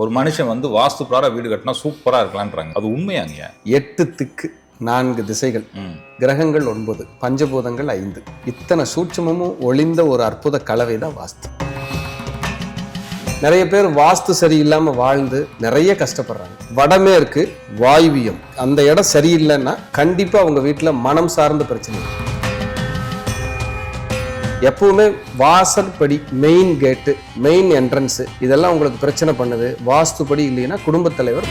ஒரு மனுஷன் வந்து வாஸ்து பிரகாரம் வீடு கட்டினா சூப்பரா இருக்கலான்றாங்க அது உண்மையாங்க எட்டு திக்கு நான்கு திசைகள். கிரகங்கள் ஒன்பது பஞ்சபூதங்கள் ஐந்து. இத்தனை சூட்சமும் ஒளிந்த ஒரு அற்புத கலவை தான் வாஸ்து. நிறைய பேர் வாஸ்து சரியில்லாம வாழ்ந்து நிறைய கஷ்டப்படுறாங்க. வடமேற்கு வாயுவியம். அந்த இடம் சரியில்லைன்னா கண்டிப்பா அவங்க வீட்டுல மனம் சார்ந்த பிரச்சனை. எப்பவுமே வாசற்படி மெயின் கேட்டு மெயின் என்ட்ரன்ஸ் இதெல்லாம் உங்களுக்கு பிரச்சனை பண்ணுது. வாஸ்துப்படி இல்லைன்னா குடும்பத் தலைவர்.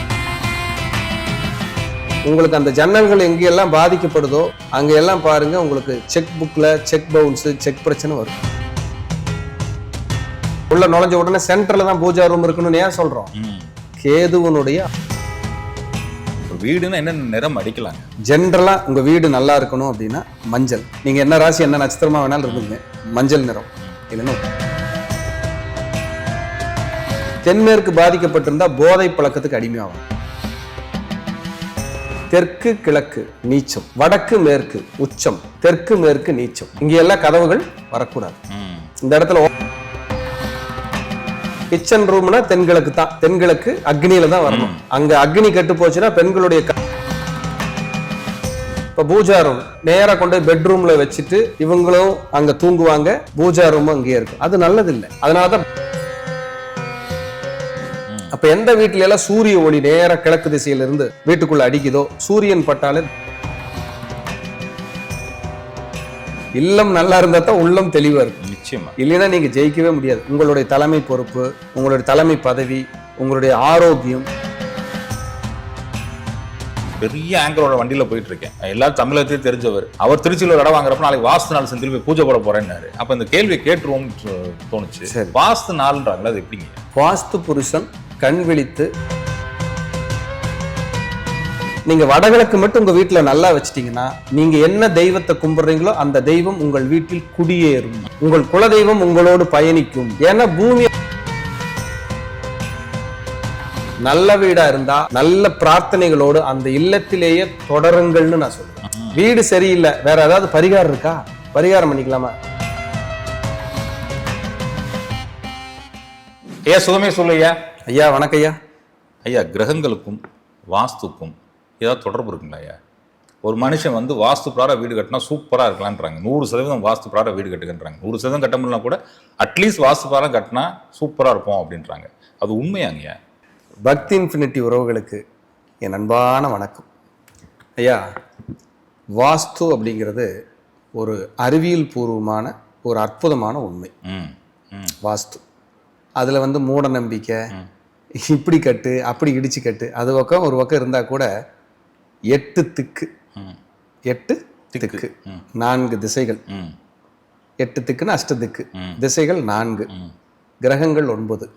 உங்களுக்கு அந்த ஜன்னல்கள் எங்கெல்லாம் பாதிக்கப்படுதோ அங்க எல்லாம் பாருங்க உங்களுக்கு செக் புக்ல செக் பவுன்ஸ் செக் பிரச்சனை வரும். உள்ள நுழைஞ்ச உடனே சென்டர்ல தான் பூஜா ரூம் இருக்கணும்னு ஏன் சொல்றோம்? ம். கேதுவனுடைய வீடுன்னா என்னென்ன நிறம் அடிக்கலாங்க? ஜென்ரலா உங்க வீடு நல்லா இருக்கணும் அப்படின்னா மஞ்சள். நீங்க என்ன ராசி என்ன நட்சத்திரமா வேணாலும் இருந்துங்க மஞ்சள் நிறம். இல்லைன்னா தென்மேற்கு பாதிக்கப்பட்டிருந்தா போதை பழக்கத்துக்கு அடிமையாகும் தெற்கு கிழக்கு நீச்சம் வடக்கு மேற்கு உச்சம் தெற்கு மேற்கு நீச்சம். இங்க எல்லாம் கதவுகள் வரக்கூடாது. இந்த இடத்துல கிச்சன் ரூம்னா தென்கிழக்கு தான். தென்கிழக்கு அக்னியில தான் வரணும். அங்க அக்னி கெட்டு போச்சுன்னா பெண்களுடைய இப்ப பூஜா ரூம் நேரா கொண்டு போய் பெட்ரூம்ல வச்சுட்டு இவங்களும் அங்க தூங்குவாங்க. பூஜா ரூமும் அங்கேயே இருக்கும். அது நல்லது இல்லை அதனாலதான் அப்ப எந்த வீட்டுல எல்லாம் சூரிய ஒளி நேரா கிழக்கு திசையில இருந்து வீட்டுக்குள்ள அடிக்குதோ சூரியன் பட்டாலே இல்லம் நல்லா இருந்தா தான் உள்ளம் தெளிவா இருக்கும். நிச்சயமா. இல்லைன்னா நீங்க ஜெயிக்கவே முடியாது. உங்களுடைய தலைமை பொறுப்பு உங்களுடைய தலைமை பதவி உங்களுடைய ஆரோக்கியம். பெரிய ஆங்கரோட வண்டியில போயிட்டு இருக்கேன் எல்லாரும் தமிழகத்தையும் தெரிஞ்சவர். அவர் திருச்சியில ஒரு இடம் வாங்குறப்ப நாளைக்கு வாஸ்து நாள் செந்தில் போய் பூஜை போட போறேன்னாரு. அப்ப இந்த கேள்வியை கேட்டுருவோம்னு தோ- தோணுச்சு. வாஸ்து நாள்ன்றாங்களா அது எப்படிங்க? வாஸ்து புருஷன் கண் விழித்து நீங்க வடகிழக்கு மட்டும் உங்க வீட்டுல நல்லா வச்சிட்டீங்கன்னா நீங்க என்ன தெய்வத்தை கும்பிடுறீங்களோ அந்த தெய்வம் உங்கள் வீட்டில் குடியேறும். உங்கள் குலதெய்வம் உங்களோடு பயணிக்கும். ஏன்னா பூமி நல்ல வீடா இருந்தா நல்ல பிரார்த்தனைகளோடு அந்த இல்லத்திலேயே தொடருங்கள்னு நான் சொல்லுவேன் வீடு சரியில்லை. வேற ஏதாவது பரிகாரம் இருக்கா? பரிகாரம் பண்ணிக்கலாமா? ஐயா சுகமே சொல்லுயா ஐயா வணக்கம் ஐயா. ஐயா கிரகங்களுக்கும் வாஸ்துக்கும் ஏதாவது தொடர்பு இருக்குங்களா ஐயா? ஒரு மனுஷன் வந்து வாஸ்து பிரகாரம் வீடு கட்டினா சூப்பராக இருக்கலான்றாங்க நூறு சதவீதம் வாஸ்து பிரகாரம் வீடு கட்டுக்கன்றாங்க நூறு சதவீதம் கட்ட முடியலனா கூட அட்லீஸ்ட் வாஸ்து பிரகாரம் கட்டினா சூப்பராக இருப்போம் அப்படின்றாங்க. அது உண்மையாங்கய்யா பக்தி இன்ஃபினிட்டி உறவுகளுக்கு என் அன்பான வணக்கம். ஐயா வாஸ்து அப்படிங்கிறது ஒரு அறிவியல் பூர்வமான ஒரு அற்புதமான உண்மை. ம் ம். வாஸ்து. அதில் வந்து மூட நம்பிக்கை இப்படி கட்டு அப்படி இடிச்சு கட்டு அது பக்கம் ஒரு பக்கம் இருந்தால் கூட எட்டு திக்கு. ம். எட்டு திக்கு. நான்கு திசைகள். ம். எட்டு திக்குன்னு அஷ்ட திக்கு. திசைகள் நான்கு. கிரகங்கள் ஒன்பது.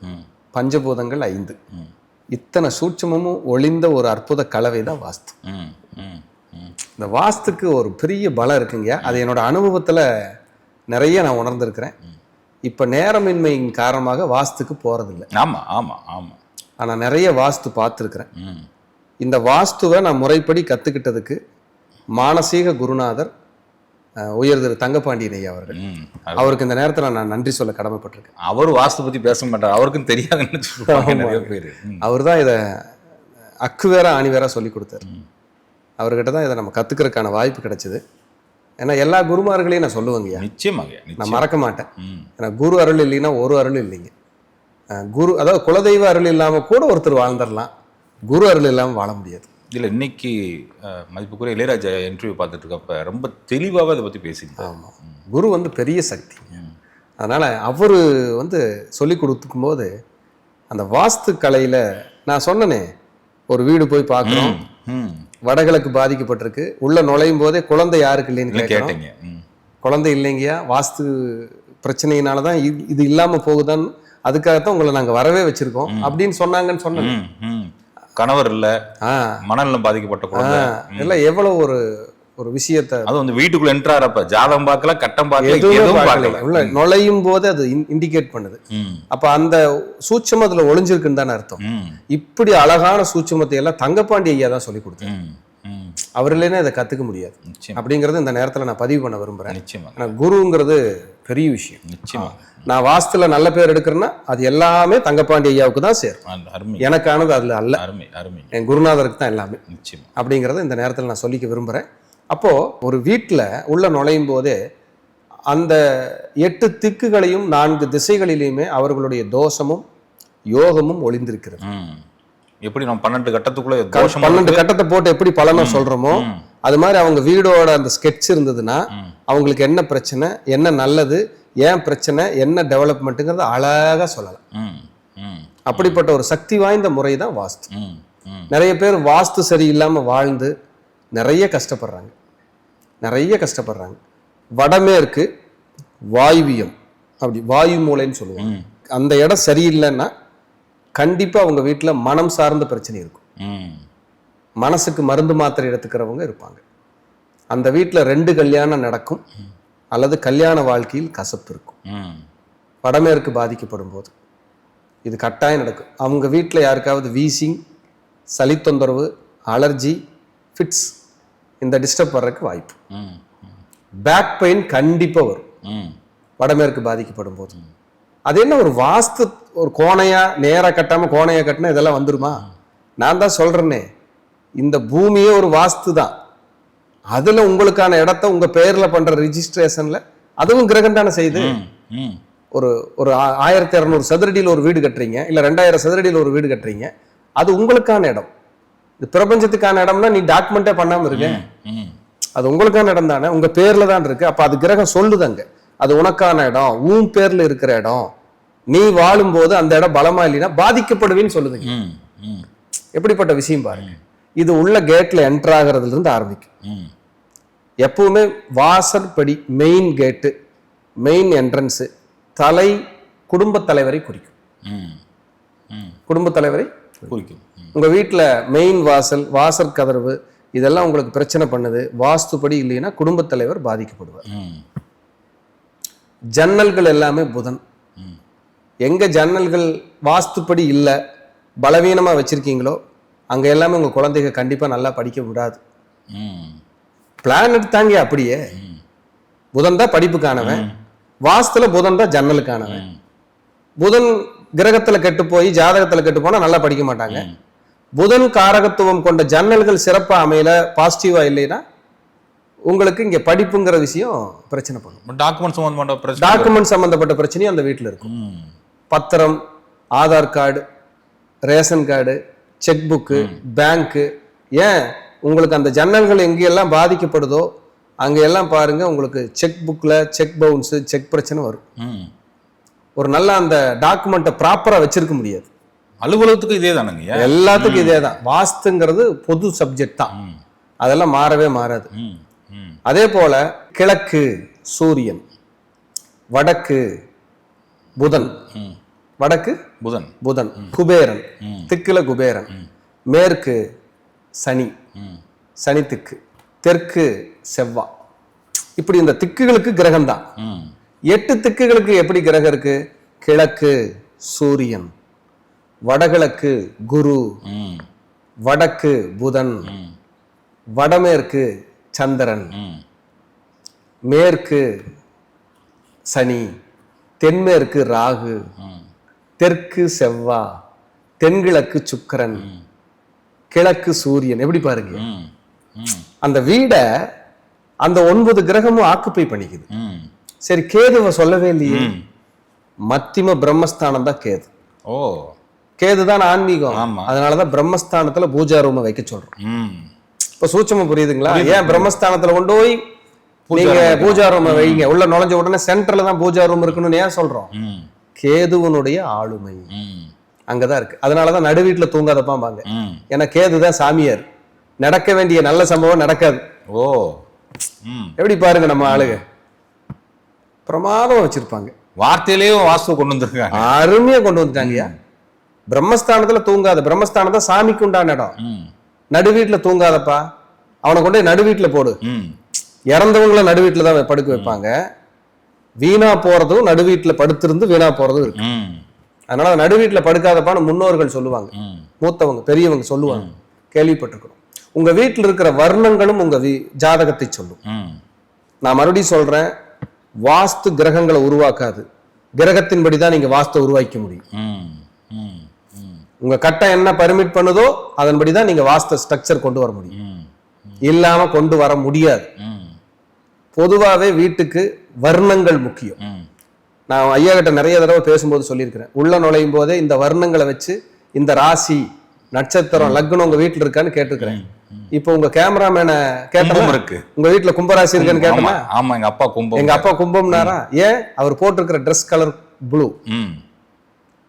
பஞ்சபூதங்கள் ஐந்து. இத்தனை சூட்சமும் ஒளிந்த ஒரு அற்புத கலவை தான் வாஸ்து. இந்த வாஸ்துக்கு ஒரு பெரிய பலம் இருக்குங்க. அது என்னோட அனுபவத்தில் நிறைய நான் உணர்ந்திருக்கிறேன். இப்போ நேரமின்மையின் காரணமாக வாஸ்துக்கு போகிறதில்ல ஆமாம் ஆமாம் ஆமாம் ஆனால் நிறைய வாஸ்து பார்த்துருக்குறேன். ம். இந்த வாஸ்துவை நான் முறைப்படி கற்றுக்கிட்டதுக்கு மானசீக குருநாதர் உயர் திரு தங்கப்பாண்டியன் ஐயா அவர்கள். அவருக்கு இந்த நேரத்தில் நான் நன்றி சொல்ல கடமைப்பட்டிருக்கேன். அவர் வாஸ்து பற்றி பேச மாட்டார். அவருக்கும் தெரியாதுன்னு சொல்லுவாங்க அவர் தான் இதை அக்கு வேற ஆணி வேற சொல்லி கொடுத்தாரு. அவர்கிட்ட தான் இதை நம்ம கற்றுக்கிறதுக்கான வாய்ப்பு கிடைச்சிது. ஏன்னா எல்லா குருமார்களையும் நான் சொல்லுவேங்கய்யா நிச்சயமாங்க நான் மறக்க மாட்டேன். ஏன்னா குரு அருள் இல்லைன்னா ஒரு அருள் இல்லைங்க. குரு அதாவது குலதெய்வ அருள் இல்லாமல் கூட ஒருத்தர் வாழ்ந்துடலாம் குரு அருள் இல்லாமல் வாழ முடியாது. இல்லை இன்னைக்கு மதிப்புக்குரிய இளையராஜா இன்டர்வியூ பார்த்துட்டு இருக்கப்ப ரொம்ப தெளிவாகவே அதை பற்றி பேசியிருந்தார். ஆமாம் குரு வந்து பெரிய சக்தி. அதனால் அவர் வந்து சொல்லி கொடுத்துக்கும் போது அந்த வாஸ்து கலையில் நான் சொன்னனே ஒரு வீடு போய் பார்க்குறோம். வடகிழக்கு பாதிக்கப்பட்டிருக்கு. உள்ள நுழையும் போதே குழந்தை யாருக்கு இல்லைன்னு கேட்டீங்க. குழந்தை இல்லைங்கய்யா வாஸ்து பிரச்சனையினால தான் இது இல்லாமல் போகுதான்னு அதுக்காகத்தான் உங்களை நாங்கள் வரவே வச்சிருக்கோம். அப்படின்னு சொன்னாங்கன்னு சொன்னேன். கணவர் இல்லை மனநலம் பாதிக்கப்பட்ட குழந்தை. இல்லை எவ்வளோ ஒரு ஒரு விஷயத்தை அது வந்து வீட்டுக்குள்ள என்ட்ராறப்ப ஜாதகம் பார்க்கல கட்டம் பார்க்கல எதுவுமே பார்க்கல. உள்ள நுழையும் போது அது இண்டிகேட் பண்ணுது. அப்ப அந்த சூட்சம் அதுல ஒளிஞ்சிருக்குன்னு தானே அர்த்தம். இப்படி அழகான சூட்சமத்தை எல்லாம் தங்கப்பாண்டி ஐயா தான் சொல்லி கொடுத்தாரு. அவர் இல்லைன்னா இதை கத்துக்க முடியாது. அப்படிங்கறது இந்த நேரத்துல நான் பதிவு பண்ண விரும்புறேன். நிச்சயமா. குருங்கிறது பெரிய விஷயம். நிச்சயமா. நான் வாஸ்துல நல்ல பேர் எடுக்கிறேன்னா அது எல்லாமே தங்கப்பாண்டி ஐயாவுக்கு தான் சேரும். எனக்கானது அதுல அல்ல. அருமை அருமை. என் குருநாதருக்கு தான் எல்லாமே. அப்படிங்கிறத இந்த நேரத்தில் நான் சொல்லிக்க விரும்புகிறேன் அப்போது ஒரு வீட்டில் உள்ள நுழையும் போதே அந்த எட்டு திக்குகளையும் நான்கு திசைகளிலையுமே அவர்களுடைய தோஷமும் யோகமும் ஒளிந்திருக்கிறது. எப்படி நம்ம பன்னெண்டு கட்டத்துக்குள்ள பன்னெண்டு கட்டத்தை போட்டு எப்படி பலனை சொல்றோமோ. அது மாதிரி அவங்க வீடோட அந்த ஸ்கெட்ச் இருந்ததுன்னா. அவங்களுக்கு என்ன பிரச்சனை என்ன நல்லது ஏன் பிரச்சனை? என்ன டெவலப்மெண்ட்டுங்கிறத அழகா சொல்லலாம். அப்படிப்பட்ட ஒரு சக்தி வாய்ந்த முறை தான் வாஸ்து நிறைய பேர் வாஸ்து சரியில்லாம வாழ்ந்து நிறைய கஷ்டப்படுறாங்க. நிறைய கஷ்டப்படுறாங்க. வடமேற்கு வாயுவியம். அப்படி வாயு மூலைன்னு சொல்லுவாங்க. அந்த இடம் சரியில்லைன்னா கண்டிப்பா அவங்க வீட்டுல மனம் சார்ந்த பிரச்சனை இருக்கும். மனசுக்கு மருந்து மாத்திரை எடுத்துக்கிறவங்க இருப்பாங்க. அந்த வீட்டுல ரெண்டு கல்யாணம் நடக்கும். அல்லது கல்யாண வாழ்க்கையில் கசப்பு இருக்கும் ம். வடமேற்கு பாதிக்கப்படும் போது இது கட்டாயம் நடக்கும். அவங்க வீட்டில் யாருக்காவது வீசிங் சளி தொந்தரவு அலர்ஜி ஃபிட்ஸ் இந்த டிஸ்டர்ப் வர்றதுக்கு வாய்ப்பு. ம் பேக் பெயின் கண்டிப்பாக வரும். ம். வடமேற்கு பாதிக்கப்படும் போது அது என்ன ஒரு வாஸ்து ஒரு கோணையா நேரா கட்டாம கோணையா கட்டினா இதெல்லாம் வந்துருமா? நான் தான் சொல்றேனே. இந்த பூமியே ஒரு வாஸ்து தான் அதுல உங்களுக்கான இடத்த உங்க பேர்ல பண்ற ரிஜிஸ்ட்ரேஷன்ல அதுவும் கிரகம் தானே செய்யுது ஒரு ஒரு ஆயிரத்தி இரநூறு சதுரடியில் ஒரு வீடு கட்டுறீங்க இல்ல ரெண்டாயிரம் சதுரடியில் ஒரு வீடு கட்டுறீங்க அது உங்களுக்கான இடம். இது பிரபஞ்சத்துக்கான இடம்னா நீ டாக்குமெண்டே பண்ணாம இருக்க. அது உங்களுக்கான இடம் தானே உங்க பேர்ல தான் இருக்கு. அப்ப அது கிரகம் சொல்லுதங்க அது உனக்கான இடம் உன் பேர்ல இருக்கிற இடம். நீ வாழும்போது அந்த இடம் பலமா இல்லைன்னா பாதிக்கப்படுவேன்னு சொல்லுதுங்க. எப்படிப்பட்ட விஷயம் பாருங்க. இது உள்ள கேட்ல என்டர் ஆகிறதுல இருந்து ஆரம்பிக்கும் எப்பவுமே வாசற்படி மெயின் கேட்டு மெயின் என்ட்ரன்ஸு தலை குடும்பத் தலைவரை குறிக்கும். குடும்பத் தலைவரை குறிக்கும். ம். உங்க வீட்ல மெயின் வாசல் வாசல் கதவு இதெல்லாம் உங்களுக்கு பிரச்சனை பண்ணுது. வாஸ்துப்படி இல்லைன்னா குடும்பத் தலைவர் பாதிக்கப்படுவார். ஜன்னல்கள் எல்லாமே புதன். எங்க ஜன்னல்கள் வாஸ்துப்படி இல்லை பலவீனமா வச்சிருக்கீங்களோ அங்க எல்லாமே உங்க குழந்தைங்க கண்டிப்பா நல்லா படிக்க விடாது. ம். பிளான் எடுத்தாங்க அப்படியே. புதன் தான் படிப்புக்கானவன். வாஸ்துல புதன் தான் ஜன்னலுக்கானவன். புதன் கிரகத்துல கெட்டு போய் ஜாதகத்துல கெட்டு போனா நல்லா படிக்க மாட்டாங்க. புதன் காரகத்துவம் கொண்ட ஜன்னல்கள் சிறப்பா அமையல பாசிட்டிவா இல்லைன்னா உங்களுக்கு இங்க படிப்புங்கிற விஷயம் பிரச்சனை பண்ணும். டாக்குமெண்ட் பிரச்சனை டாக்குமெண்ட் சம்பந்தப்பட்ட பிரச்சனையும் அந்த வீட்டில் இருக்கும். பத்திரம் Aadhaar card ration card cheque book பேங்க்கு. ஏன்? உங்களுக்கு அந்த ஜன்னல்கள் எங்கெல்லாம் பாதிக்கப்படுதோ அங்க எல்லாம் பாருங்க உங்களுக்கு செக் புக்கில் செக் பவுன்ஸு செக் பிரச்சனை வரும். ஒரு நல்ல அந்த டாக்குமெண்ட்டை ப்ராப்பராக வச்சிருக்க முடியாது. அலுவலகத்துக்கு இதே தானுங்க எல்லாத்துக்கும் இதே தான் வாஸ்துங்கிறது பொது சப்ஜெக்ட் தான். அதெல்லாம் மாறவே மாறாது. அதே போல கிழக்கு சூரியன் வடக்கு புதன். வடக்கு புதன். புதன். குபேரன். திக்குல குபேரன். மேற்கு சனி. சனி திக்கு. தெற்கு செவ்வா. இப்படி இந்த திக்குகளுக்கு கிரகம் தான். எட்டு திக்குகளுக்கு எப்படி கிரகம் இருக்கு? கிழக்கு சூரியன். வடகிழக்கு குரு. வடக்கு புதன். வடமேற்கு சந்திரன். மேற்கு சனி. தென்மேற்கு ராகு. தெற்கு செவ்வா தென்கிழக்கு சுக்கிரன் கிழக்கு சூரியன். எப்படி பாருங்க? அந்த வீடை அந்த ஒன்பது கிரகமும் ஆக்குப்பை பண்ணிக்குது. சரி கேதுவை சொல்லவே இல்லையே. மத்திம பிரம்மஸ்தானம் தான் கேது. ஓ. கேது தான் ஆன்மீகம். அதனாலதான் பிரம்மஸ்தானத்துல பூஜா ரூமை வைக்க சொல்றோம். இப்ப சூட்சமா புரியுதுங்களா? ஏன் பிரம்மஸ்தானத்துல கொண்டு போய் நீங்க பூஜா ரூமை வைங்க. உள்ள நுழைஞ்ச உடனே சென்டர்ல தான் பூஜா ரூம் இருக்கணும்னு ஏன் சொல்றோம்? கேதுவனுடைய ஆளுமை. அங்கதான் இருக்கு. அதனாலதான் நடு வீட்டுல தூங்காதப்பாம்பாங்க. ஏன்னா கேது தான் சாமியார். நடக்க வேண்டிய நல்ல சம்பவம் நடக்காது. ஓ. எப்படி பாருங்க நம்ம ஆளுங்க பிரமாதமா வச்சிருப்பாங்க. வார்த்தையிலேயே வாஸ்து கொண்டு வந்திருக்காங்க. அருமையா கொண்டு வந்துட்டாங்கய்யா. பிரம்மஸ்தானத்துல தூங்காத பிரம்மஸ்தானம் தான் சாமிக்கு உண்டான இடம். நடு வீட்டுல தூங்காதப்பா. அவனை கொண்டு நடு வீட்டுல போடு. இறந்தவங்கள நடு வீட்டுல தான் படுக்க வைப்பாங்க. வீணா போறதும் நடு வீட்டுல படுத்திருந்து வீணா போறதும் இருக்கு. அதனால நடு வீட்டுல படுக்காதப்பான்னு முன்னோர்கள் சொல்லுவாங்க. மூத்தவங்க பெரியவங்க சொல்லுவாங்க. கேள்விப்பட்டிருக்கிறோம். உங்க வீட்டில் இருக்கிற வர்ணங்களும் உங்க ஜாதகத்தை சொல்லும். நான் மறுபடியும் சொல்றேன் வாஸ்து கிரகங்களை உருவாக்காது. கிரகத்தின்படி தான் நீங்க வாஸ்து உருவாக்க முடியும். உங்க கட்டம் என்ன பர்மிட் பண்ணுதோ அதன்படி தான் நீங்க வாஸ்து ஸ்ட்ரக்சர் கொண்டு வர முடியும். இல்லாம கொண்டு வர முடியாது. ம். பொதுவாவே வீட்டுக்கு வர்ணங்கள் முக்கியம். நான் ஐயா கிட்ட நிறைய தடவை பேசும்போது சொல்லியிருக்கிறேன். உள்ள நுழையும் போதே இந்த வர்ணங்களை வச்சு இந்த ராசி நட்சத்திரம் லக்னம் உங்க வீட்டுல இருக்கான்னு கேட்டிருக்கிறேன். இப்போ உங்க கேமராமேனை கேட்டோம் இருக்கு. உங்க வீட்டுல கும்பராசி இருக்கான்னு கேட்டோமா ஆமா எங்க அப்பா கும்பம். எங்க அப்பா கும்பம்னாரா? ஏன்? அவர் போட்டிருக்கிற dress colour blue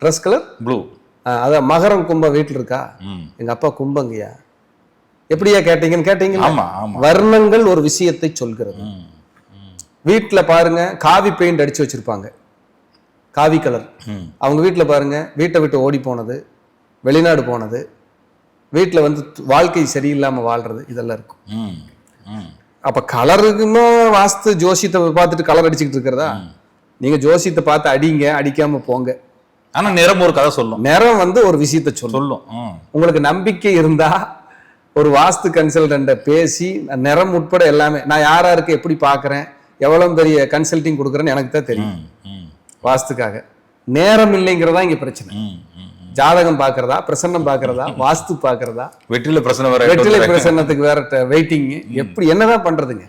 dress colour blue அதான் மகரம் கும்பம் வீட்டுல இருக்கா? எங்க அப்பா கும்பங்கய்யா. எப்படியா கேட்டீங்கன்னு கேட்டீங்க வர்ணங்கள் ஒரு விஷயத்தை சொல்கிறது. வீட்டுல பாருங்க காவி பெயிண்ட் அடிச்சு வச்சிருப்பாங்க. காவி கலர் ம். அவங்க வீட்டுல பாருங்க வீட்டை விட்டு ஓடி போனது வெளிநாடு போனது வீட்டுல வந்து வாழ்க்கை சரியில்லாம வாழ்றது இதெல்லாம் இருக்கும். ம் ம். அப்ப கலருக்குமா வாஸ்து ஜோசியத்தை பார்த்துட்டு கலர் அடிச்சுக்கிட்டு இருக்கிறதா? நீங்க ஜோசியத்தை பார்த்து அடிங்க அடிக்காம போங்க. ஆனா நிறம் ஒரு கதை சொல்லும். நிறம் வந்து ஒரு விஷயத்தை சொல்லும். உங்களுக்கு நம்பிக்கை இருந்தா ஒரு வாஸ்து கன்சல்டன்ட்ட பேசி நிறம் உட்பட எல்லாமே நான் யார் யாருக்கு எப்படி பார்க்கறேன்? எவ்வளவு பெரிய கன்சல்டிங் கொடுக்குறேன்னு எனக்கு தான் தெரியும். வாஸ்துக்காக. நேரம் இல்லைங்கிறதா இங்க பிரச்சனை. ஜாதகம் பார்க்கறதா பிரசன்னம் பார்க்கறதா வாஸ்து பார்க்கறதா? வெற்றில பிரச்சனை வர வெற்றிலை பிரசன்னத்துக்கு வேற வெயிட்டிங் எப்படி என்னதான் பண்றதுங்க?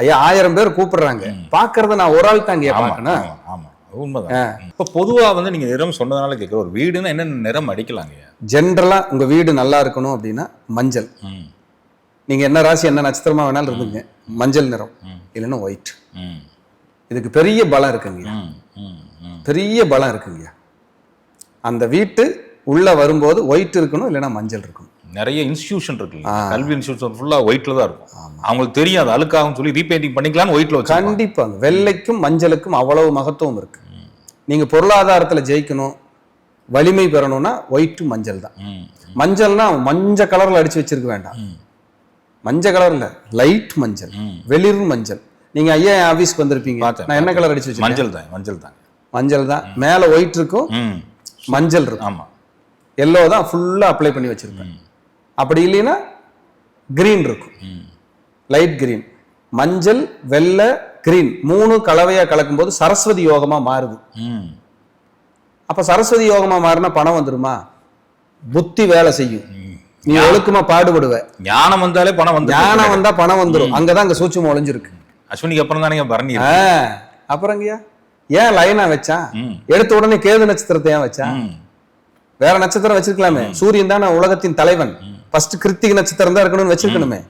ஐயா ஆயிரம் பேர் கூப்பிடுறாங்க. பார்க்கறத நான் ஒரு ஆள் ஆமா பார்க்கணும். ஆமா உண்மைதான். இப்ப பொதுவா வந்து நீங்க நிறம் சொன்னதுனால கேட்குற ஒரு வீடுன்னா என்ன நிறம் அடிக்கலாங்க? ஜென்ரலா உங்க வீடு நல்லா இருக்கணும் அப்படின்னா மஞ்சள். ம் நீங்க என்ன ராசி என்ன நட்சத்திரமா வேணாலும் இருந்துங்க. மஞ்சள் நிறம் இல்லைன்னா ஒயிட் ம். இதுக்கு பெரிய பலம் இருக்குங்க. பெரிய பலம் இருக்குங்க. அந்த வீட்டு உள்ள வரும்போது ஒயிட் இருக்கணும் இல்லைன்னா மஞ்சள் இருக்கணும். நிறைய இன்ஸ்டிடியூஷன் இருக்கு கல்வி இன்ஸ்டிடியூஷன் ஃபுல்லா ஒயிட்ல தான் இருக்கும். அவங்களுக்கு தெரியும் அது அழுக்காகும் சொல்லி ரீபெயிண்டிங் பண்ணிக்கலாம்னு ஒயிட்ல வச்சு கண்டிப்பாங்க. வெள்ளைக்கும் மஞ்சளுக்கும் அவ்வளவு மகத்துவம் இருக்கு. நீங்க பொருளாதாரத்துல ஜெயிக்கணும் வலிமை பெறணும்னா ஒயிட் மஞ்சள் தான். மஞ்சள்னா மஞ்ச கலர்ல அடிச்சு வச்சிருக்க வேண்டாம். மஞ்சள் கலர்ல லைட் மஞ்சள். வெளிர் மஞ்சள். நீங்க ஐயா என் ஆபீஸ்க்கு வந்திருப்பீங்க. நான் என்ன கலர் அடிச்சு மஞ்சள் தான் மஞ்சள் தான். மஞ்சள் தான். மேல ஒயிட் இருக்கும். மஞ்சள் இருக்கும். ஆமா. எல்லோ தான் ஃபுல்லா அப்ளை பண்ணி வச்சிருப்பேன். அப்படி இல்லைன்னா கிரீன் இருக்கும். லைட் கிரீன் மஞ்சள் வெள்ளை கிரீன் மூணு கலவையா கலக்கும்போது சரஸ்வதி யோகமா மாறுது. அப்ப சரஸ்வதி யோகமா மாறினா பணம் வந்துருமா? புத்தி வேலை செய்யும். நீ ஒழுக்கமா பாடுபடுவ. ஞானம் வந்தாலே பணம் வந்து ஞானம் வந்தா பணம் வந்துரும். அங்கதான் அங்க சூட்சம் ஒளிஞ்சிருக்கு அஸ்வினிக்கு அப்புறம் தானே பரணி அப்புறங்கய்யா ஏன் லைனா வச்சான். எடுத்த உடனே கேது நட்சத்திரத்தை ஏன் வச்சான் வேற நட்சத்திரம் வச்சிருக்கலாமே. சூரியன் தானே உலகத்தின் தலைவன். ஃபர்ஸ்ட் கிருத்திகை நட்சத்திரம் தான் இருக்கணும்னு வச்சிருக்கணுமே.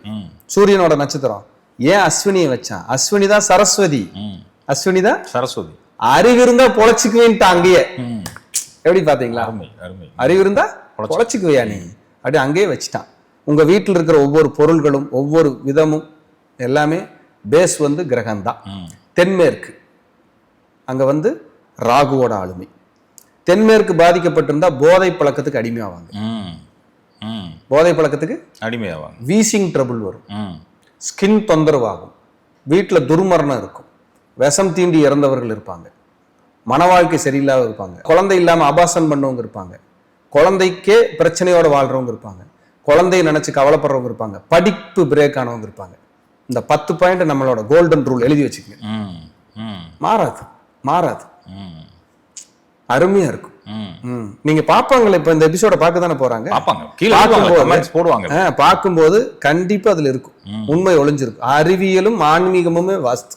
சூரியனோட நட்சத்திரம். ஏன் அஸ்வினியை வச்சான் அஸ்வினி தான் சரஸ்வதி. அஸ்வினி தான் சரஸ்வதி. அறிவு இருந்தா பொழைச்சுக்குவேன்ட்டு அங்கேயே. எப்படி பாத்தீங்களா? அறிவு இருந்தா பொழைச்சுக்குவியா நீ? அப்படி அங்கேயே வச்சுட்டான். உங்க வீட்டில் இருக்கிற ஒவ்வொரு பொருள்களும் ஒவ்வொரு விதமும் எல்லாமே பேஸ் வந்து கிரகம்தான். தென்மேற்கு அங்க வந்து ராகுவோட ஆளுமை. தென்மேற்கு பாதிக்கப்பட்டிருந்தா போதை பழக்கத்துக்கு அடிமையாவாங்க. போதை பழக்கத்துக்கு அடிமையாவாங்க. வீசிங் ட்ரபிள் வரும். ஸ்கின் தொந்தரவாகும். வீட்டில் துர்மரணம் இருக்கும். விஷம் தீண்டி இறந்தவர்கள் இருப்பாங்க. மன வாழ்க்கை சரியில்லாத இருப்பாங்க. குழந்தை இல்லாமல் அபாசன் பண்ணவங்க இருப்பாங்க. குழந்தைக்கே பிரச்சனையோட வாழ்றவங்க இருப்பாங்க. குழந்தைய நினைச்சு கவலைப்படுறவங்க இருப்பாங்க. படிப்பு பிரேக் ஆனவங்க இருப்பாங்க. இந்த பத்து பாயிண்ட் நம்மளோட கோல்டன் ரூல் எழுதி வச்சுக்கங்க. மாறாது மாறாது. அருமையா இருக்கும். நீங்க பாப்பாங்களே இப்ப இந்த எபிசோட பார்க்க தானே போறாங்க? போடுவாங்க. பார்க்கும்போது கண்டிப்பா அதுல இருக்கும். உண்மை ஒளிஞ்சிருக்கும். அறிவியலும் ஆன்மீகமுமே வாஸ்து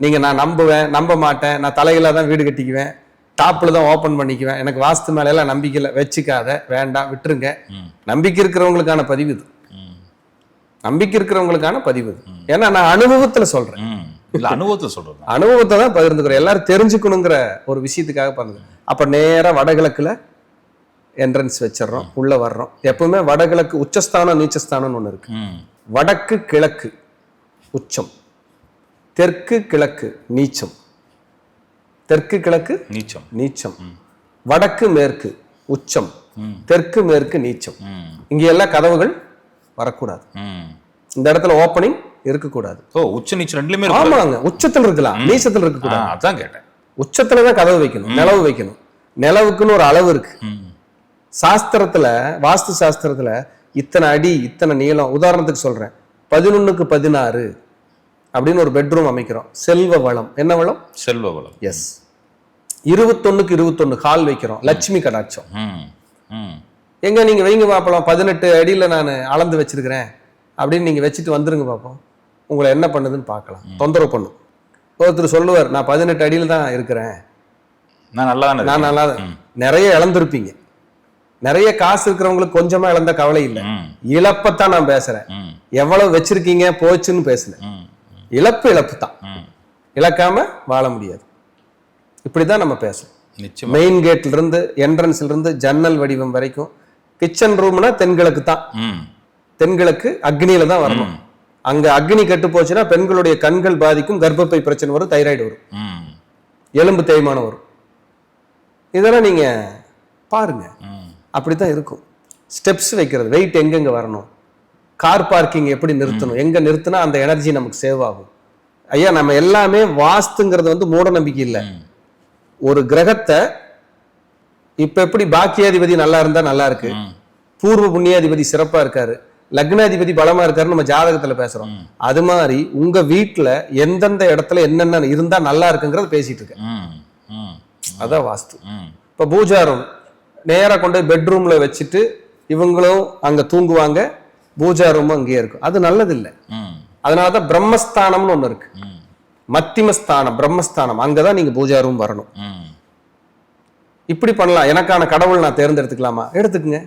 நீங்க நான் நம்புவேன் நம்ப மாட்டேன். நான் தலையில தான் வீடு கட்டிக்குவேன். டாப்ல தான் ஓபன் பண்ணிக்குவேன். எனக்கு வாஸ்து மேல எல்லாம் நம்பிக்கை இல்லை. வச்சுக்காத. வேண்டாம். விட்டுருங்க. நம்பிக்கை இருக்கிறவங்களுக்கான பதிவு இது. நம்பிக்கை இருக்கிறவங்களுக்கான பதிவு இது. ஏன்னா நான் அனுபவத்துல சொல்றேன். ம். இல்ல அனுபவத்தை சொல்றது அனுபவத்தை தான் பகிர்ந்துக்கிறேன் எல்லாரும் தெரிஞ்சுக்கணுங்கிற ஒரு விஷயத்துக்காக பண்ணுது அப்ப நேரா வடகிழக்குல என்ட்ரன்ஸ் வச்சிடுறோம். உள்ள வர்றோம். எப்பவுமே வடகிழக்கு உச்சஸ்தானம் நீச்சஸ்தானம்னு ஒண்ணு இருக்கு. வடக்கு கிழக்கு உச்சம். தெற்கு கிழக்கு நீச்சம். தெற்கு கிழக்கு நீச்சம். நீச்சம். வடக்கு மேற்கு உச்சம். தெற்கு மேற்கு நீச்சம். இங்க எல்லாம் கதவுகள் வரக்கூடாது. இந்த இடத்துல ஓப்பனிங் இருக்கக்கூடாது. ஓ உச்ச நீச்சம் ரெண்டுலயுமே இருக்கு ஆமாங்க. உச்சத்தில் இருக்கலாம். நீச்சத்தில் இருக்கக்கூடாது. அதான் கேட்டேன். உச்சத்துல தான் கதவு வைக்கணும். நிலவு வைக்கணும். நிலவுக்குன்னு ஒரு அளவு இருக்கு. சாஸ்திரத்துல வாஸ்து சாஸ்திரத்துல இத்தனை அடி இத்தனை நீளம். உதாரணத்துக்கு சொல்றேன். பதினொன்னுக்கு பதினாறு. அப்படின்னு ஒரு பெட்ரூம் அமைக்கிறோம். செல்வ வளம். என்ன வளம்? செல்வ வளம். எஸ் இருபத்தொன்னுக்கு இருபத்தொன்னு கால் வைக்கிறோம். லட்சுமி கடாட்சம். எங்க நீங்க வைங்க பார்ப்பலாம் பதினெட்டு அடியில நான் அளந்து வச்சிருக்கிறேன். அப்படின்னு நீங்க வச்சுட்டு வந்துருங்க பார்ப்போம் உங்களை என்ன பண்ணுதுன்னு பார்க்கலாம் தொந்தரவு பண்ணும். ஒருத்தர் சொல்லுவார் நான் பதினெட்டு அடியில தான் இருக்கிறேன். நான் நல்லா நான் நல்லா நிறைய இழந்திருப்பீங்க. நிறைய காசு இருக்கிறவங்களுக்கு கொஞ்சமா இழந்த கவலை இல்லை. இழப்பத்தான் நான் பேசுறேன். எவ்வளவு வச்சிருக்கீங்க போச்சுன்னு பேசுனேன். இழப்பு இழப்பு தான் இழக்காம வாழ முடியாது. இப்படிதான் நம்ம பேசணும் மெயின் கேட்ல இருந்து என்ட்ரன்ஸ்ல இருந்து ஜன்னல் வடிவம் வரைக்கும் கிச்சன் ரூம்னா தென்கிழக்கு தான் ம். தென்கிழக்கு அக்னியில தான் வரணும். அங்க அக்னி கெட்டு போச்சுன்னா பெண்களுடைய கண்கள் பாதிக்கும் கர்ப்பப்பை பிரச்சனை வரும் தைராய்டு வரும். ம். எலும்பு தேய்மானம் வரும். இதெல்லாம் நீங்க பாருங்க. அப்படித்தான் இருக்கும். ஸ்டெப்ஸ் வைக்கிறது வெயிட் எங்கெங்க வரணும்? கார் பார்க்கிங் எப்படி நிறுத்தணும்? எங்க நிறுத்தினா அந்த எனர்ஜி நமக்கு சேவ் ஆகும். ஐயா நம்ம எல்லாமே வாஸ்துங்கிறது வந்து மூட நம்பிக்கை இல்லை. ஒரு கிரகத்தை இப்ப எப்படி பாக்கியாதிபதி நல்லா இருந்தா நல்லா இருக்கு. பூர்வ புண்ணியாதிபதி சிறப்பா இருக்காரு. லக்னாதிபதி பலமா இருக்காரு நம்ம ஜாதகத்துல பேசுறோம். அது மாதிரி உங்க வீட்டுல எந்தெந்த இடத்துல என்னென்ன இருந்தா நல்லா இருக்குங்கிறத பேசிட்டு இருக்கேன். அதான் வாஸ்து. இப்ப பூஜாரம் நேரா கொண்டு போய் பெட்ரூம்ல வச்சுட்டு இவங்களும் அங்க தூங்குவாங்க. பூஜா ரூமும் அங்கேயே இருக்கும். அது நல்லது இல்லை அதனாலதான் பிரம்மஸ்தானம்னு ஒண்ணு இருக்கு. மத்திமஸ்தானம் பிரம்மஸ்தானம் அங்கதான் நீங்க பூஜா ரூம் வரணும் இப்படி பண்ணலாம். எனக்கான கடவுள் நான் தேர்ந்தெடுத்துக்கலாமா? எடுத்துக்கங்க.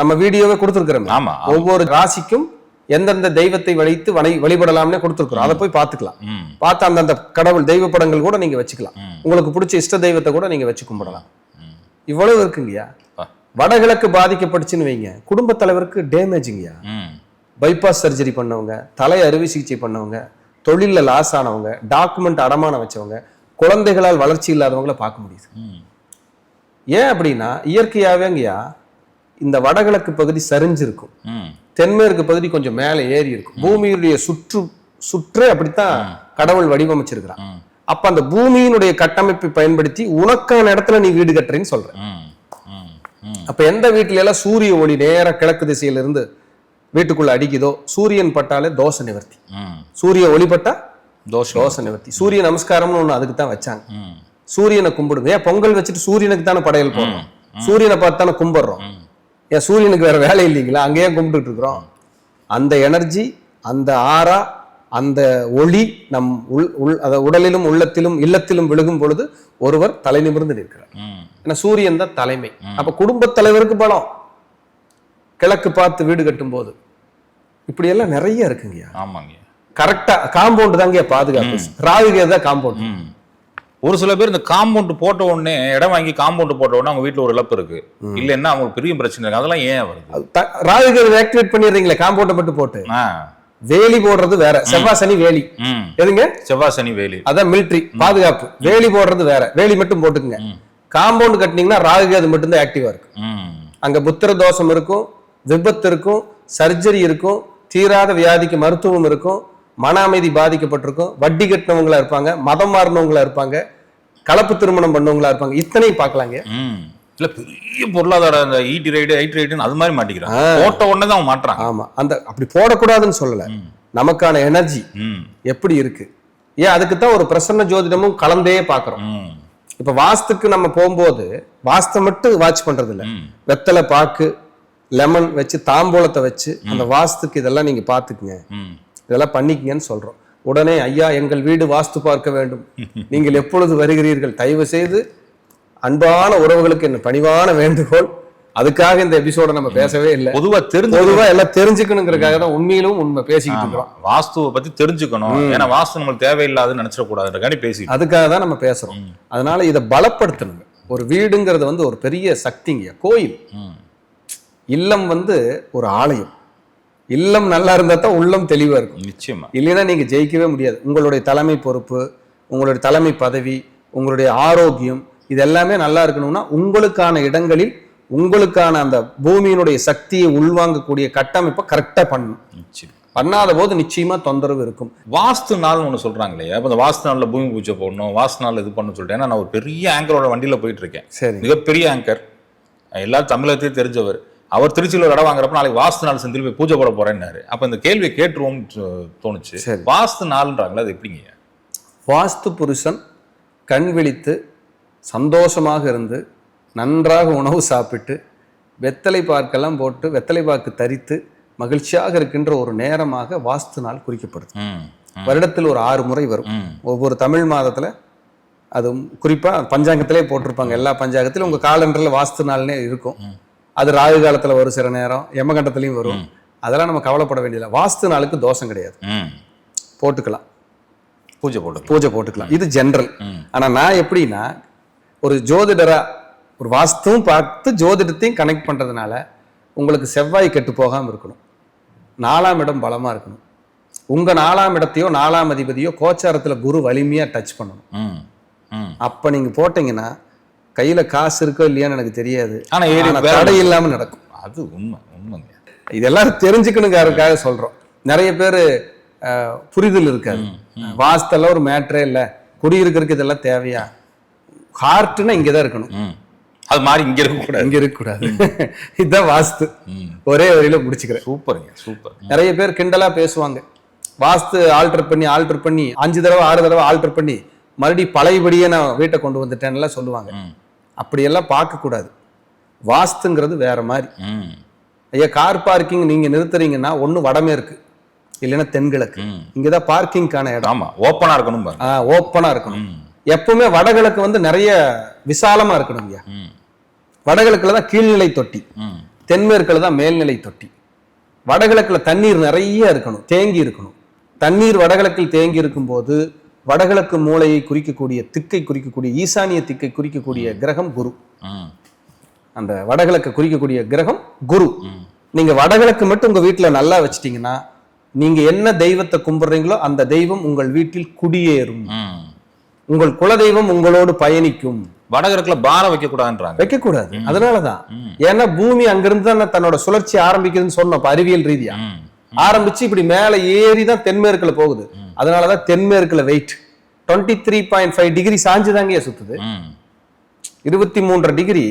நம்ம வீடியோவே கொடுத்துருக்கிறோம். ஆமா ஒவ்வொரு ராசிக்கும் எந்தெந்த தெய்வத்தை வழித்து வழி வழிபடலாம்னே கொடுத்துருக்குறோம். அதை போய் பார்த்துக்கலாம். பார்த்து அந்தந்த கடவுள் தெய்வ படங்கள் கூட நீங்க வச்சுக்கலாம். உங்களுக்கு பிடிச்ச இஷ்ட தெய்வத்தை கூட நீங்க வச்சு கும்பிடலாம். இவ்வளவு இருக்குங்கய்யா. வடகிழக்கு பாதிக்கப்பட்டுச்சுன்னு வைங்க. குடும்ப தலைவருக்கு டேமேஜிங்கய்யா ம். பைபாஸ் சர்ஜரி பண்ணவங்க தலை அறுவை சிகிச்சை பண்ணவங்க தொழில்ல லாஸ் ஆனவங்க டாக்குமெண்ட் அடமானம் வச்சவங்க குழந்தைகளால் வளர்ச்சி இல்லாதவங்கள பார்க்க முடியுது. ஏன் அப்படின்னா இயற்கையாவேங்கய்யா இந்த வடகிழக்கு பகுதி சரிஞ்சிருக்கும். தென்மேற்கு பகுதி கொஞ்சம் மேலே ஏறி இருக்கும். பூமியுடைய சுற்று சுற்றே அப்படித்தான் கடவுள் வடிவமைச்சிருக்கிறான் அப்ப அந்த பூமியினுடைய கட்டமைப்பை பயன்படுத்தி உனக்கான இடத்துல நீ வீடு கட்டுறேன்னு சொல்ற அப்ப எந்த வீட்டுல எல்லாம் சூரிய ஒளி நேரா கிழக்கு திசையில இருந்து வீட்டுக்குள்ள அடிக்குதோ சூரியன் பட்டாலே தோஷ நிவர்த்தி. சூரிய ஒளி பட்டா தோஷம் தோஷ நிவர்த்தி. சூரிய நமஸ்காரம்னு ஒண்ணு அதுக்கு தான் வச்சாங்க. சூரியனை கும்பிடுங்க. ஏன் பொங்கல் வச்சுட்டு சூரியனுக்கு தானே படையல் போடுறோம்? சூரியனை பார்த்து தானே கும்பிடுறோம்? ஏன் சூரியனுக்கு வேற வேலை இல்லைங்களா? அங்கேயே கும்பிட்டுட்டு இருக்கிறோம். அந்த எனர்ஜி அந்த ஆறா அந்த ஒளி நம் உள் உள் அத உடலிலும் உள்ளத்திலும் இல்லத்திலும் விழுகும் பொழுது ஒருவர் தலை நிமிர்ந்து நிற்கிறார். ஏன்னா சூரியன் தான் தலைமை. அப்ப குடும்பத் தலைவருக்கு பலம். கிழக்கு பார்த்து வீடு கட்டும் போது இப்படி எல்லாம் நிறைய இருக்குங்கய்யா. ஆமாங்க கரெக்டா காம்பவுண்ட் தாங்க பாதுகாப்பு. ராகுகே தான் காம்பவுண்ட். ஒரு சில பேர் இந்த காம்பவுண்ட் போட்ட உடனே இடம் வாங்கி காம்பவுண்ட் போட்ட உடனே அவங்க வீட்ல ஒரு இழப்பு இருக்கு. இல்லைன்னா அவங்களுக்கு பெரிய பிரச்சனை இருக்கு. அதெல்லாம் ஏன் வருது? ராகுகே ஆக்டிவேட் பண்ணிடுறீங்களே காம்பவுண்டை மட்டும் போட்டு. வேலி போடுறது வேற. செவ்வாய் சனி வேலி. எதுங்க? செவ்வாய் சனி வேலி. அதான் மிலிட்ரி பாதுகாப்பு. வேலி போடுறது வேற. வேலி மட்டும் போட்டுக்குங்க. காம்பவுண்ட் கட்டினீங்கன்னா ராகு அது மட்டும்தான் ஆக்டிவா இருக்கு. அங்க புத்திர தோஷம் இருக்கும் விபத்து இருக்கும் சர்ஜரி இருக்கும் தீராத வியாதிக்கு மருத்துவம் இருக்கும் மன அமைதி பாதிக்கப்பட்டிருக்கும் வட்டி கட்டினவங்களா இருப்பாங்க மதம் மாறினவங்களா இருப்பாங்க கலப்பு திருமணம் பண்ணவங்களா இருப்பாங்க. இத்தனையும் பார்க்கலாங்க. இல்ல பெரிய பொருளாதார அந்த ஈட்டி ரைடு ஐடி ரைடுன்னு அது மாதிரி மாட்டிக்கிறான். போட்ட உடனே தான் அவன் மாட்டுறான். ஆமா. அந்த அப்படி போடக்கூடாதுன்னு சொல்லல. நமக்கான எனர்ஜி எப்படி இருக்கு? ஏன் அதுக்கு தான் ஒரு பிரசன்ன ஜோதிடமும் கலந்தே பார்க்கறோம். ம். இப்ப வாஸ்துக்கு நம்ம போகும்போது வாஸ்தை மட்டும் வாட்ச் பண்றது இல்ல வெத்தலை பாக்கு லெமன் வச்சு தாம்பூலத்தை வச்சு அந்த வாஸ்துக்கு இதெல்லாம் நீங்க பாத்துக்குங்க இதெல்லாம் பண்ணிக்கங்கன்னு சொல்றோம். உடனே ஐயா எங்கள் வீடு வாஸ்து பார்க்க வேண்டும். நீங்கள் எப்பொழுது வருகிறீர்கள்? தயவு செய்து அன்பான உறவுகளுக்கு என்ன பணிவான வேண்டுகோள். அதுக்காக இந்த எபிசோட நம்ம பேசவே இல்லை. பொதுவா தெரிஞ்சு பொதுவா எல்லாம் தெரிஞ்சுக்கணுங்கிறதுக்காக தான் உண்மையிலும் உண்மை பேசிக்கிட்டு. இருக்கிறோம். வாஸ்துவை பத்தி தெரிஞ்சுக்கணும். ஏன்னா வாஸ்து நம்மளுக்கு தேவையில்லாதுன்னு நினைச்சிடக்கூடாதுன்றக்காண்டி பேசிட்டு அதுக்காக தான் நம்ம பேசுறோம். அதனால இதை பலப்படுத்தணுங்க. ஒரு வீடுங்கிறது வந்து ஒரு பெரிய சக்திங்க. கோயில். இல்லம் வந்து ஒரு ஆலயம். இல்லம் நல்லா இருந்தா தான் உள்ளம் தெளிவா இருக்கும். நிச்சயமா. இல்லைன்னா நீங்க ஜெயிக்கவே முடியாது. உங்களுடைய தலைமை பொறுப்பு உங்களுடைய தலைமை பதவி உங்களுடைய ஆரோக்கியம் இது எல்லாமே நல்லா இருக்கணும்னா உங்களுக்கான இடங்களில் உங்களுக்கான அந்த பூமியினுடைய சக்தியை உள்வாங்கக்கூடிய கட்டமைப்பை கரெக்டா பண்ணணும். பண்ணாத போது நிச்சயமா தொந்தரவு இருக்கும். வாஸ்து நாள்னு ஒன்று சொல்றாங்க இல்லையா? இப்போ இந்த வாஸ்து நாளில் பூமி பூஜை போடணும் வாஸ்து நாள் இது பண்ணணும்னு சொல்லிட்டு. ஏன்னா நான் ஒரு பெரிய ஆங்கரோட வண்டியில போயிட்டு இருக்கேன் சரி. மிகப்பெரிய ஆங்கர் எல்லாரும் தமிழகத்தையே தெரிஞ்சவர். அவர் திருச்சியில் ஒரு இடம் வாங்குறப்ப நாளைக்கு வாஸ்து நாள் செந்தில் போய் பூஜை போட போறேன்னாரு. அப்போ இந்த கேள்வியை கேட்டுருவோம்னு தோணுச்சு. வாஸ்து நாள்ன்றாங்களே அது எப்படிங்க? வாஸ்து புருஷன் கண் விழித்து சந்தோஷமாக இருந்து நன்றாக உணவு சாப்பிட்டு வெத்தலை பாக்கெல்லாம் போட்டு வெத்தலை பாக்கு தரித்து மகிழ்ச்சியாக இருக்கின்ற ஒரு நேரமாக வாஸ்து நாள் குறிக்கப்படுது. வருடத்தில் ஒரு ஆறு முறை வரும். ஒவ்வொரு தமிழ் மாதத்துல அது குறிப்பா பஞ்சாங்கத்திலே போட்டிருப்பாங்க. எல்லா பஞ்சாங்கத்திலும் உங்க காலண்டர்ல வாஸ்து நாள்னே இருக்கும். அது ராகு காலத்துல வரும் சில நேரம் யமகண்டத்துலயும் வரும். அதெல்லாம் நம்ம கவலைப்பட வேண்டியதில்லை. வாஸ்து நாளுக்கு தோஷம் கிடையாது. போட்டுக்கலாம். பூஜை போட்டு பூஜை போட்டுக்கலாம். இது ஜென்ரல் ம். ஆனா நான் எப்படின்னா ஒரு ஜோதிடரா ஒரு வாஸ்துவும் பார்த்து ஜோதிடத்தையும் கனெக்ட் பண்றதுனால உங்களுக்கு செவ்வாய் கெட்டு போகாம இருக்கணும். நாலாம் இடம் பலமா இருக்கணும். உங்க நாலாம் இடத்தையோ நாலாம் அதிபதியோ கோச்சாரத்துல குரு வலிமையா டச் பண்ணணும். அப்ப நீங்க போட்டீங்கன்னா கையில காசு இருக்கோ இல்லையான்னு எனக்கு தெரியாது. ஆனா ஏறி ஆனா வேற தடை இல்லாம நடக்கும். அது உண்மை உண்மைங்க. இதெல்லாம் தெரிஞ்சுக்கணுங்கிறதுக்காக சொல்றோம். நிறைய பேர் புரிதல் இருக்காது. வாஸ்தெல்லாம் ஒரு மேட்ரே இல்லை. குடியிருக்கிறதுக்கு இதெல்லாம் தேவையா? ஹார்ட்னா இங்கே தான் இருக்கணும் அது மாதிரி இங்க இருக்கக்கூடாது. இங்க இருக்கக்கூடாது. இதுதான் வாஸ்து. ஒரே வரியில முடிச்சுக்கிறேன். சூப்பருங்க சூப்பர். நிறைய பேர் கிண்டலா பேசுவாங்க. வாஸ்து ஆல்டர் பண்ணி ஆல்டர் பண்ணி அஞ்சு தடவை ஆறு தடவை ஆல்டர் பண்ணி மறுபடியும் பழையபடியே நான் வீட்டை கொண்டு வந்துட்டேன்லாம் சொல்லுவாங்க. அப்படியெல்லாம் பார்க்கக்கூடாது. வாஸ்துங்கிறது வேற மாதிரி. ஐயா கார் பார்க்கிங் நீங்க நிறுத்துறீங்கன்னா ஒண்ணு வடமேற்கு இல்லைன்னா தென்கிழக்கு. இங்கதான் பார்க்கிங்கான இடம். ஆமா ஓப்பனா இருக்கணும் பாருங்க. ஓப்பனா இருக்கணும். எப்பவுமே வடகிழக்கு வந்து நிறைய விசாலமா இருக்கணும் ஐயா வடகிழக்குல தான் கீழ்நிலை தொட்டி தென்மேற்குல தான் மேல்நிலை தொட்டி. வடகிழக்குல தண்ணீர் நிறைய இருக்கணும் தேங்கி இருக்கணும். தண்ணீர் வடகிழக்கில் தேங்கி இருக்கும்போது வடகிழக்கு மூலையை குறிக்கக்கூடிய திக்கை குறிக்கக்கூடிய ஈசானிய திக்கை குறிக்கக்கூடிய கிரகம் குரு. அந்த வடகிழக்கு குறிக்கக்கூடிய கிரகம் குரு. நீங்க வடகிழக்கு மட்டும் உங்க வீட்டுல நல்லா வச்சிட்டீங்கன்னா நீங்க என்ன தெய்வத்தை கும்பிடுறீங்களோ அந்த தெய்வம் உங்கள் வீட்டில் குடியேறும். உங்கள் குலதெய்வம் உங்களோடு பயணிக்கும். வடகிழக்குல பாரம் வைக்க கூடாதுன்றாங்க வைக்கக்கூடாது அதனாலதான். ஏன்னா பூமி அங்கிருந்து தான் தன்னோட சுழற்சி ஆரம்பிக்குதுன்னு சொன்னோம் அறிவியல் ரீதியா. ஆரம்பிச்சு இப்படி மேல ஏறி தான் தென்மேற்குல போகுது. அதனாலதான் தென்மேற்குல weight twenty three point five degree சாஞ்சுதாங்க சுத்துது. இருபத்தி மூன்றரை டிகிரி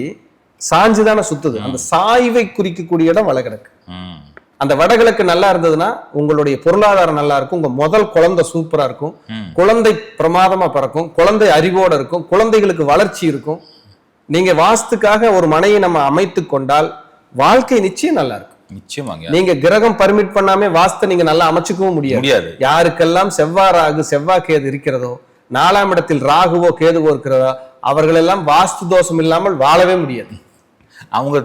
சாஞ்சுதானே சுத்துது. அந்த சாய்வை குறிக்கக்கூடிய இடம் வடகிழக்கு ம். அந்த வடகிழக்கு நல்லா இருந்ததுன்னா உங்களுடைய பொருளாதாரம் நல்லா இருக்கும். உங்க முதல் குழந்தை சூப்பரா இருக்கும். குழந்தை பிரமாதமா பிறக்கும். குழந்தை அறிவோட இருக்கும். குழந்தைகளுக்கு வளர்ச்சி இருக்கும். நீங்க வாஸ்துக்காக ஒரு மனையை நம்ம அமைத்து கொண்டால் வாழ்க்கை நிச்சயம் நல்லா இருக்கும். நிச்சயமாங்க. நீங்க கிரகம் பர்மிட் பண்ணாம வாஸ்து நீங்க நல்லா அமைச்சுக்கவும் முடியாது. முடியாது. யாருக்கெல்லாம் செவ்வாய் ராகு செவ்வாய் கேது இருக்கிறதோ நாலாம் இடத்தில் ராகுவோ கேதுவோ இருக்கிறதோ அவர்களெல்லாம் வாஸ்து தோஷம் இல்லாமல் வாழவே முடியாது. அவங்க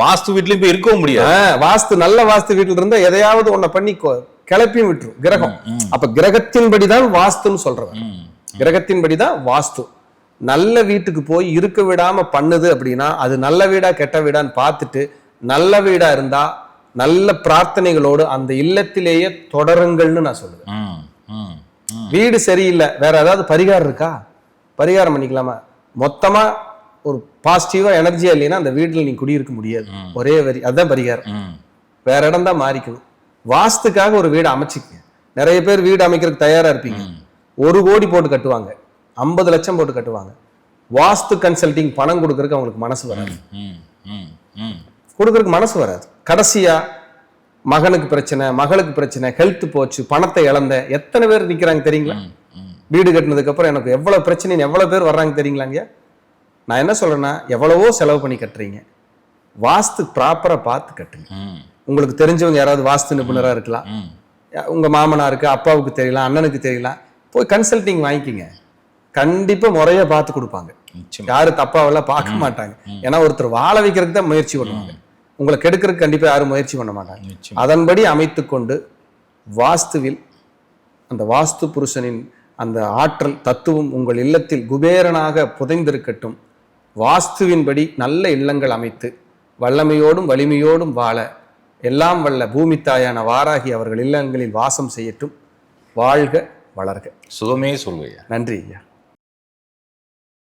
வாஸ்து வீட்லயும் போய் இருக்கவும் முடியாது. வாஸ்து நல்ல வாஸ்து வீட்டில் இருந்தா எதையாவது ஒன்ன பண்ணி கிளப்பியும் விட்டுரும். கிரகம். அப்ப கிரகத்தின்படிதான் வாஸ்துன்னு சொல்றவன் ம் கிரகத்தின்படிதான் வாஸ்து. நல்ல வீட்டுக்கு போய் இருக்க விடாம பண்ணுது அப்படின்னா அது நல்ல வீடா கெட்ட வீடான்னு பார்த்துட்டு நல்ல வீடா இருந்தா நல்ல பிரார்த்தனைகளோடு அந்த இல்லத்திலேயே தொடருங்கள்னு நான் சொல்லுவேன். வீடு சரியில்லை. வேற ஏதாவது பரிகாரம் இருக்கா? பரிகாரம் பண்ணிக்கலாமா? மொத்தமா ஒரு பாசிட்டிவா எனர்ஜியா இல்லைன்னா அந்த வீட்டில் நீ குடியிருக்க முடியாது. ஒரே வரி அதுதான் பரிகாரம். வேற இடம் தான் மாறிக்கணும். வாஸ்துக்காக ஒரு வீடு அமைச்சிக்கங்க. நிறைய பேர் வீடு அமைக்கிறதுக்கு தயாரா இருப்பீங்க. ஒரு கோடி போட்டு கட்டுவாங்க. ஐம்பது லட்சம் போட்டு கட்டுவாங்க. வாஸ்து கன்சல்டிங் பணம் கொடுக்கறதுக்கு அவங்களுக்கு மனசு வராது. கொடுக்கறதுக்கு மனசு வராது. கடைசியா மகனுக்கு பிரச்சனை மகளுக்கு பிரச்சனை ஹெல்த் போச்சு பணத்தை இழந்த எத்தனை பேர் நிக்கிறாங்க தெரியுங்களா? வீடு கட்டினதுக்கு அப்புறம் எனக்கு எவ்வளவு பிரச்சனைன்னு எவ்வளவு பேர் வர்றாங்க தெரியுங்களாங்க நான் என்ன சொல்றேன்னா எவ்வளவோ செலவு பண்ணி கட்டுறீங்க. வாஸ்து ப்ராப்பரா பார்த்து கட்டுங்க. உங்களுக்கு தெரிஞ்சவங்க யாராவது வாஸ்து நிபுணரா இருக்கலாம். உங்க மாமனாருக்கு அப்பாவுக்கு தெரியலாம் அண்ணனுக்கு தெரியலாம். போய் கன்சல்டிங் வாங்கிக்கிங்க. கண்டிப்பா முறையா பார்த்து கொடுப்பாங்க. யாரும் தப்பாவெல்லாம் பார்க்க மாட்டாங்க. ஏன்னா ஒருத்தர் வாழ வைக்கிறதுக்கு தான் முயற்சி பண்ணுவாங்க. உங்களை கெடுக்கிறதுக்கு கண்டிப்பா யாரும் முயற்சி பண்ண மாட்டாங்க. அதன்படி அமைத்துக்கொண்டு வாஸ்துவில் அந்த வாஸ்து புருஷனின் அந்த ஆற்றல் தத்துவம் உங்கள் இல்லத்தில் குபேரனாக புதைந்திருக்கட்டும். வாஸ்துவின்படி நல்ல இல்லங்கள் அமைத்து வல்லமையோடும் வலிமையோடும் வாழ எல்லாம் வல்ல பூமி தாயான வாராகி அவர்கள் இல்லங்களில் வாசம் செய்யட்டும். வாழ்க வளர்க. சுகமே சொல்லுவையா நன்றி ஐயா.